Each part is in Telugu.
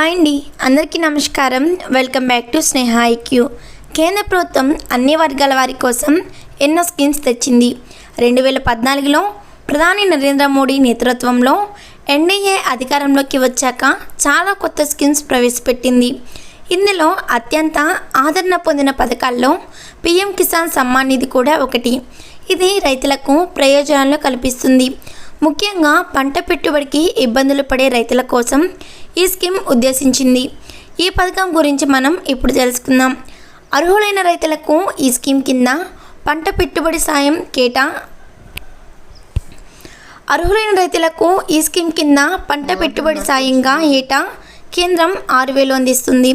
హాయ్ అండి. అందరికీ నమస్కారం. Welcome back to Sneha IQ. కేంద్ర ప్రభుత్వం అన్ని వర్గాల వారి కోసం ఎన్నో స్కీమ్స్ తెచ్చింది. రెండు వేల పద్నాలుగులో ప్రధాని నరేంద్ర మోడీ నేతృత్వంలో ఎన్డీఏ అధికారంలోకి వచ్చాక చాలా కొత్త స్కీమ్స్ ప్రవేశపెట్టింది. ఇందులో అత్యంత ఆదరణ పొందిన పథకాల్లో పీఎం కిసాన్ సమ్మాన్ నిధి కూడా ఒకటి. ఇది రైతులకు ప్రయోజనాలు కల్పిస్తుంది. ముఖ్యంగా పంట పెట్టుబడికి ఇబ్బందులు పడే రైతుల కోసం ఈ స్కీమ్ ఉద్దేశించింది. ఈ పథకం గురించి మనం ఇప్పుడు తెలుసుకుందాం. అర్హులైన రైతులకు ఈ స్కీమ్ కింద పంట పెట్టుబడి సాయం కేటా? అర్హులైన రైతులకు ఈ స్కీమ్ కింద పంట పెట్టుబడి సాయంగా ఏటా? కేంద్రం ఆరు వేలు అందిస్తుంది.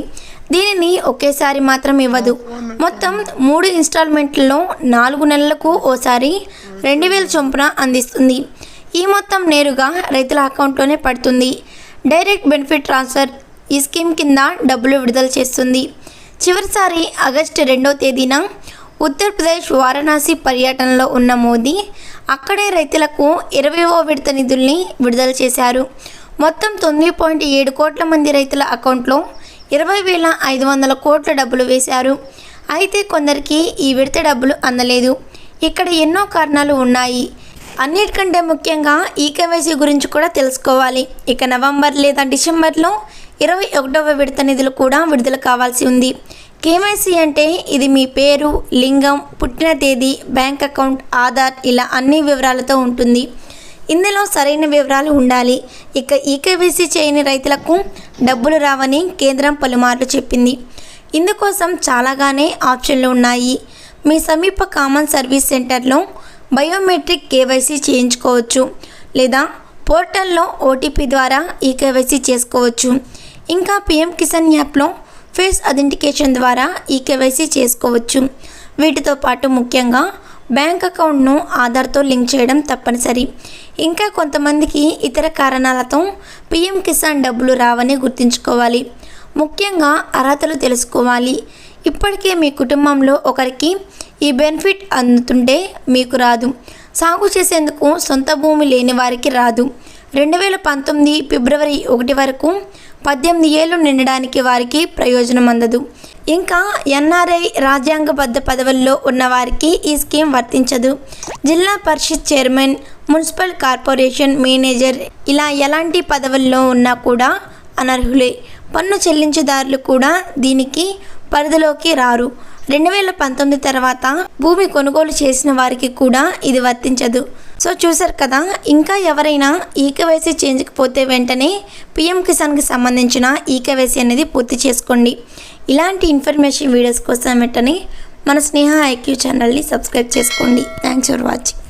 దీనిని ఒకేసారి మాత్రం ఇవ్వదు. మొత్తం మూడు ఇన్స్టాల్మెంట్లలో నాలుగు నెలలకు ఓసారి రెండు వేల చొప్పున అందిస్తుంది. ఈ మొత్తం నేరుగా రైతుల అకౌంట్లోనే పడుతుంది. డైరెక్ట్ బెనిఫిట్ ట్రాన్స్ఫర్ ఈ స్కీమ్ కింద డబ్బులు విడుదల చేస్తుంది. చివరిసారి ఆగస్టు రెండో తేదీన ఉత్తరప్రదేశ్ వారణాసి పర్యటనలో ఉన్న మోదీ అక్కడే రైతులకు ఇరవైవ విడత నిధుల్ని విడుదల చేశారు. మొత్తం తొమ్మిది పాయింట్ ఏడు కోట్ల మంది రైతుల అకౌంట్లో ఇరవై వేల ఐదు వందల కోట్ల డబ్బులు వేశారు. అయితే కొందరికి ఈ విడత డబ్బులు అందలేదు. ఇక్కడ ఎన్నో కారణాలు ఉన్నాయి. అన్నిటికంటే ముఖ్యంగా ఈ కేవైసీ గురించి కూడా తెలుసుకోవాలి. ఇక నవంబర్ లేదా డిసెంబర్లో ఇరవై ఒకటవ విడత నిధులు కూడా విడుదల కావాల్సి ఉంది. కేవైసీ అంటే ఇది మీ పేరు లింగం పుట్టిన తేదీ బ్యాంక్ అకౌంట్ ఆధార్ ఇలా అన్ని వివరాలతో ఉంటుంది. ఇందులో సరైన వివరాలు ఉండాలి. ఇక ఈకేవైసీ చేయని రైతులకు డబ్బులు రావని కేంద్రం పలుమార్లు చెప్పింది. ఇందుకోసం చాలాగానే ఆప్షన్లు ఉన్నాయి. మీ సమీప కామన్ సర్వీస్ సెంటర్లో బయోమెట్రిక్ కేవైసీ చేయించుకోవచ్చు లేదా పోర్టల్లో ఓటీపీ ద్వారా ఈ కేవైసీ చేసుకోవచ్చు. ఇంకా పిఎం కిసాన్ యాప్లో ఫేస్ అథెంటికేషన్ ద్వారా ఈ కేవైసీ చేసుకోవచ్చు. వీటితో పాటు ముఖ్యంగా బ్యాంక్ అకౌంట్ను ఆధార్తో లింక్ చేయడం తప్పనిసరి. ఇంకా కొంతమందికి ఇతర కారణాలతో పిఎం కిసాన్ డబ్బులు రావని గుర్తుంచుకోవాలి. ముఖ్యంగా అర్హతలు తెలుసుకోవాలి. ఇప్పటికే మీ కుటుంబంలో ఒకరికి ఈ బెనిఫిట్ అందుతుంటే మీకు రాదు. సాగు చేసేందుకు సొంత భూమి లేని వారికి రాదు. రెండు వేల పంతొమ్మిది ఫిబ్రవరి ఒకటి వరకు పద్దెనిమిది ఏళ్ళు నిండడానికి వారికి ప్రయోజనం అందదు. ఇంకా ఎన్ఆర్ఐ రాజ్యాంగబద్ధ పదవుల్లో ఉన్న వారికి ఈ స్కీమ్ వర్తించదు. Zilla Parishad chairman municipal corporation manager ఇలా ఎలాంటి పదవుల్లో ఉన్నా కూడా అనర్హులే. పన్ను చెల్లించేదారులు కూడా దీనికి పరిధిలోకి రారు. రెండు వేల పంతొమ్మిది తర్వాత భూమి కొనుగోలు చేసిన వారికి కూడా ఇది వర్తించదు. సో చూసారు కదా ఇంకా ఎవరైనా ఈకేవైసీ చేయించకపోతే వెంటనే పిఎం కిసాన్కి సంబంధించిన ఈకేవైసీ అనేది పూర్తి చేసుకోండి. ఇలాంటి ఇన్ఫర్మేషన్ వీడియోస్ కోసం వెంటనే మన స్నేహ ఐక్యూ ఛానల్ని సబ్స్క్రైబ్ చేసుకోండి. Thanks for watching.